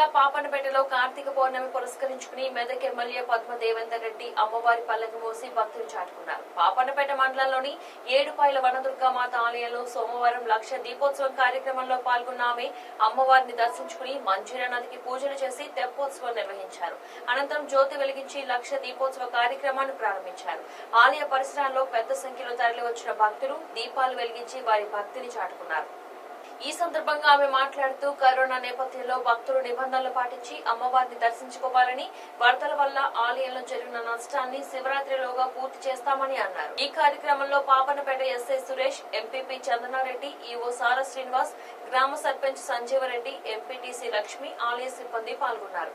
జిల్లా పాపన్నపేటలో కార్తీక పౌర్ణమి పురస్కరించుకుని మెదక్ ఎమ్మెల్యే పద్మ దేవేందర్ రెడ్డి అమ్మవారి పల్లకి మోసి భక్తులు చాటుకున్నారు. పాపన్నపేట మండలంలోని ఏడుపాయల వనదుర్గా మాత ఆలయంలో సోమవారం లక్ష దీపోత్సవం కార్యక్రమంలో పాల్గొన్న ఆమె అమ్మవారిని దర్శించుకుని మంజీరా నదికి పూజలు చేసి తెప్పోత్సవం నిర్వహించారు. అనంతరం జ్యోతి వెలిగించి లక్ష దీపోత్సవ కార్యక్రమాన్ని ప్రారంభించారు. ఆలయ పరిసరాల్లో పెద్ద సంఖ్యలో తరలి వచ్చిన భక్తులు దీపాలు వెలిగించి వారి భక్తిని చాటుకున్నారు. ఈ సందర్భంగా ఆమె మాట్లాడుతూ కరోనా నేపథ్యంలో భక్తులు నిబంధనలు పాటించి అమ్మవారిని దర్శించుకోవాలని వరదల వల్ల ఆలయంలో జరిగిన నష్టాన్ని శివరాత్రిలోగా పూర్తి చేస్తామని అన్నారు. ఈ కార్యక్రమంలో Papannapet SI Suresh MPP Chandanareddy EO Sara Srinivas గ్రామ సర్పంచ్ సంజీవరెడ్డి ఎంపీటీసీ లక్ష్మి ఆలయ సిబ్బంది పాల్గొన్నారు.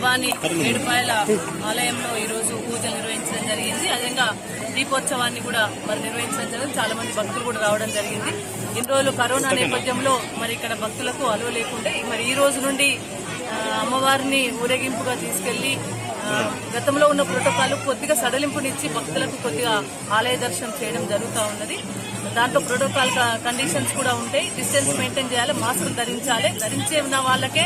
భవానీ ఏడుపాయల ఆలయంలో ఈరోజు పూజలు నిర్వహించడం జరిగింది. అదేవిధంగా దీపోత్సవాన్ని కూడా మరి నిర్వహించడం జరిగింది. చాలా మంది భక్తులు కూడా రావడం జరిగింది. ఇన్ని రోజులు కరోనా నేపథ్యంలో మరి ఇక్కడ భక్తులకు అలువ లేకుండే మరి ఈ రోజు నుండి అమ్మవారిని ఊరేగింపుగా తీసుకెళ్ళి గతంలో ఉన్న ప్రోటోకాల్ కొద్దిగా సడలింపునిచ్చి భక్తులకు కొద్దిగా ఆలయ దర్శనం చేయడం జరుగుతూ ఉన్నది. దాంట్లో ప్రోటోకాల్ కండిషన్స్ కూడా ఉంటాయి. డిస్టెన్స్ మెయింటైన్ చేయాలి మాస్కులు ధరించాలి. ధరించే ఉన్న వాళ్ళకే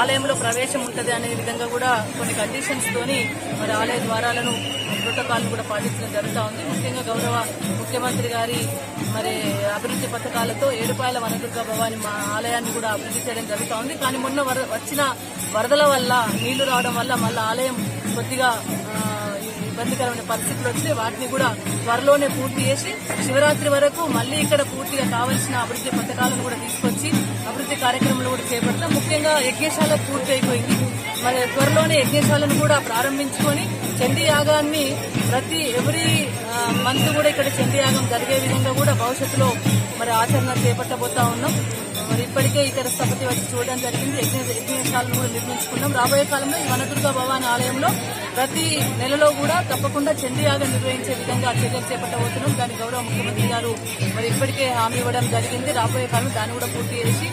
ఆలయంలో ప్రవేశం ఉంటుంది అనే విధంగా కూడా కొన్ని కండిషన్స్ తోని మరి ఆలయ ద్వారాలను ప్రోటోకాల్ను కూడా పాటించడం జరుగుతూ ఉంది. ముఖ్యంగా గౌరవ ముఖ్యమంత్రి గారి మరి అభివృద్ధి పథకాలతో ఏడుపాయల వనదుర్గ భవాని మా ఆలయాన్ని కూడా అభివృద్ధి చేయడం జరుగుతూ ఉంది. కానీ మొన్న వచ్చిన వరదల వల్ల నీళ్ళు రావడం వల్ల మళ్ళీ ఆలయం కొద్దిగా ఇబ్బందికరమైన పరిస్థితులు వచ్చి వాటిని కూడా త్వరలోనే పూర్తి చేసి శివరాత్రి వరకు మళ్ళీ ఇక్కడ పూర్తిగా కావాల్సిన అభివృద్ధి పథకాలను కూడా తీసుకొచ్చి అభివృద్ధి కార్యక్రమాలు కూడా చేపడతాం. ముఖ్యంగా యజ్ఞశాల పూర్తి అయిపోయింది మరి త్వరలోనే యజ్ఞశాలను కూడా ప్రారంభించుకొని చండీ యాగాన్ని ప్రతి ఎవ్రీ మంత్ కూడా ఇక్కడ చండీ యాగం జరిగే విధంగా కూడా భవిష్యత్తులో మరి ఆచరణ చేపట్టబోతా ఉన్నాం. మరి ఇప్పటికే ఇక్కడ స్థపతి వచ్చి చూడడం జరిగింది. యజ్ఞ యజ్ఞశాలను కూడా నిర్మించుకున్నాం. రాబోయే కాలంలో ఈ వనదుర్గ భవాని ఆలయంలో ప్రతి నెలలో కూడా తప్పకుండా చండీ నిర్వహించే విధంగా చర్యలు చేపట్టబోతున్నాం. దాని గౌరవ ముఖ్యమంత్రి గారు మరి ఇప్పటికే హామీ ఇవ్వడం జరిగింది. రాబోయే కాలం దాన్ని కూడా పూర్తి చేసి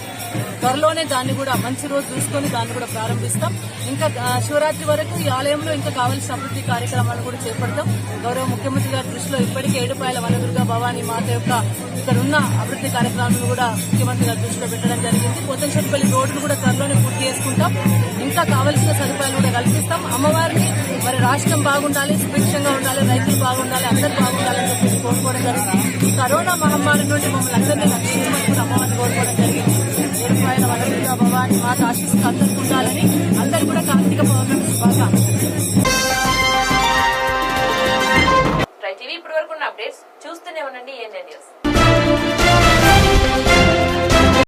త్వరలోనే దాన్ని కూడా మంచి రోజు చూసుకొని దాన్ని కూడా ప్రారంభిస్తాం. ఇంకా శివరాత్రి వరకు ఈ ఆలయంలో ఇంకా కావాల్సిన అభివృద్ధి కార్యక్రమాలు కూడా చేపడతాం. గౌరవ ముఖ్యమంత్రి గారి దృష్టిలో ఇప్పటికే ఏడుపాయల వనదుర్గా భవానీ మాత యొక్క ఇక్కడ ఉన్న అభివృద్ధి కార్యక్రమాలను కూడా ముఖ్యమంత్రి గారి దృష్టిలో పెట్టడం జరిగింది. పోతంశెట్టిపల్లి రోడ్డును కూడా త్వరలోనే పూర్తి చేసుకుంటాం. ఇంకా కావాల్సిన సదుపాయాలు కూడా కల్పిస్తాం. అమ్మవారిని మరి రాష్ట్రం బాగుండాలి సుభిక్షంగా ఉండాలి రైతులు బాగుండాలి అందరూ బాగుండాలని చెప్పేసి కోరుకోవడం జరిగింది కరోనా మహమ్మారి నుండి మమ్మల్ని అందరినీ భవానీ మాత ఆశీస్సులు అందరికీ ఉండాలని అందరూ కూడా కార్తీక పౌర్ణమి శుభాకాంక్షలు రైట్ ఇవి ఇప్పటి వరకు అప్డేట్స్ చూస్తూనే ఉండండి ఏఎన్ఎన్ న్యూస్.